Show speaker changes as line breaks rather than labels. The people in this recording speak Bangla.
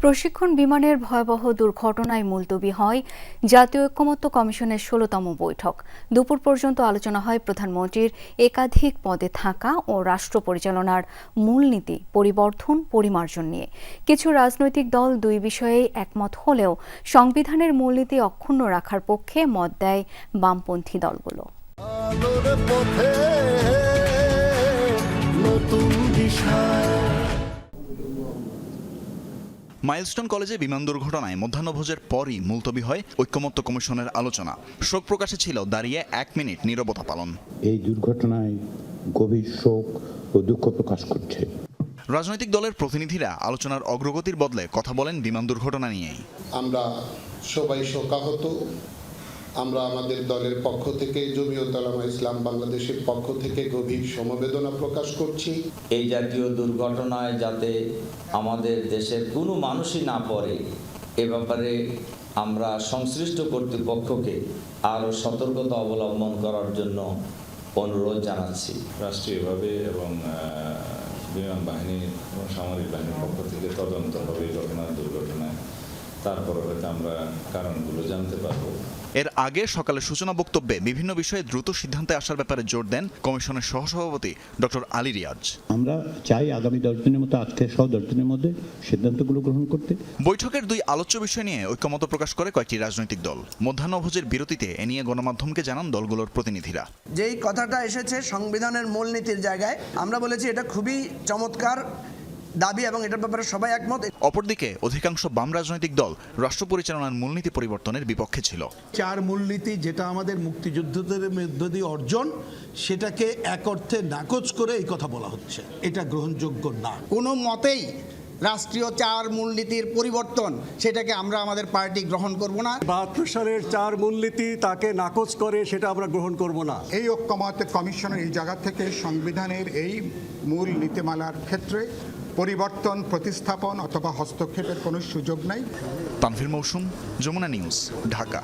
প্রশিক্ষণ বিমানের ভয়াবহ দুর্ঘটনায় মুলতবি হয় জাতীয় ঐক্যমত্য কমিশনের ষোলতম বৈঠক। দুপুর পর্যন্ত আলোচনা হয় প্রধানমন্ত্রীর একাধিক পদে থাকা ও রাষ্ট্র পরিচালনার মূলনীতি, পরিবর্তন, পরিমার্জন নিয়ে। কিছু রাজনৈতিক দল দুই বিষয়েই একমত হলেও সংবিধানের মূলনীতি অক্ষুণ্ণ রাখার পক্ষে মত দেয় বামপন্থী দলগুলো।
মাইলস্টোন কলেজে বিমান দুর্ঘটনায় মধ্যাহ্নভোজের পরই মুলতবি হয় ঐক্যমত্য কমিশনের আলোচনা। শোক প্রকাশে ছিল দাঁড়িয়ে এক মিনিট নিরবতা পালন।
এই দুর্ঘটনায় গভীর শোক ও দুঃখ প্রকাশ করছে।
রাজনৈতিক দলের প্রতিনিধিরা আলোচনার অগ্রগতির বদলে কথা বলেন বিমান দুর্ঘটনা নিয়েই।
আমরা সবাই শোকাহত আমরা আমাদের দলের পক্ষ থেকে জমিয়ত আলামা ইসলাম বাংলাদেশের পক্ষ থেকে গভীর সমবেদনা প্রকাশ করছি।
এই জাতীয় দুর্ঘটনায় যাতে আমাদের দেশের কোনো মানুষই না পড়ে এ ব্যাপারে আমরা সংশ্লিষ্ট কর্তৃপক্ষকে আরও সতর্কতা অবলম্বন করার জন্য অনুরোধ জানাচ্ছি।
রাষ্ট্রীয়ভাবে এবং বিমান বাহিনী এবং সামরিক বাহিনীর পক্ষ থেকে তদন্ত হবে এই ঘটনার দুর্ঘটনায় তারপরে হয়তো আমরা কারণগুলো জানতে পারব।
এর আগে সকালে সূচনা বক্তব্যে বিভিন্ন বিষয়ে দ্রুত সিদ্ধান্তে আসার ব্যাপারে জোর দেন কমিশনের সহসভাপতি ডক্টর আলী রিয়াজ।
আমরা চাই আগামী দশ দিনের মতো আজকে সহ দশ দিনের মধ্যে সিদ্ধান্তগুলো গ্রহণ করতে।
বৈঠকের দুই আলোচ্য বিষয় নিয়ে ঐক্যমত প্রকাশ করে কয়েকটি রাজনৈতিক দল। মধ্যাহ্নভোজের বিরতিতে এ নিয়ে গণমাধ্যমকে জানান দলগুলোর প্রতিনিধিরা।
যেই কথাটা এসেছে সংবিধানের মূলনীতির জায়গায় আমরা বলেছি এটা খুবই চমৎকার দাবি এবং এটার ব্যাপারে সবাই একমত।
অপরদিকে অধিকাংশ বাম রাজনৈতিক দল রাষ্ট্র পরিচালনার মূলনীতি পরিবর্তনের বিপক্ষে ছিল।
চার মূলনীতি যেটা আমাদের মুক্তিযুদ্ধদের মধ্য দিয়ে অর্জন সেটাকে এক অর্থে নাকচ করে এই কথা বলা হচ্ছে। এটা গ্রহণযোগ্য না।
কোনো মতেই রাষ্ট্রীয় চার মূলনীতির পরিবর্তন সেটাকে আমরা আমাদের পার্টি গ্রহণ করব না।
বাহাত্তর সালের চার মূলনীতি তাকে নাকচ করে সেটা আমরা গ্রহণ করব না।
এই ঐক্যমত কমিশনের এই জায়গা থেকে সংবিধানের এই মূল নীতিমালার ক্ষেত্রে পরিবর্তন প্রতিস্থাপন অথবা হস্তক্ষেপের কোনো সুযোগ নাই।
তানভীর মৌসুম যমুনা নিউজ ঢাকা।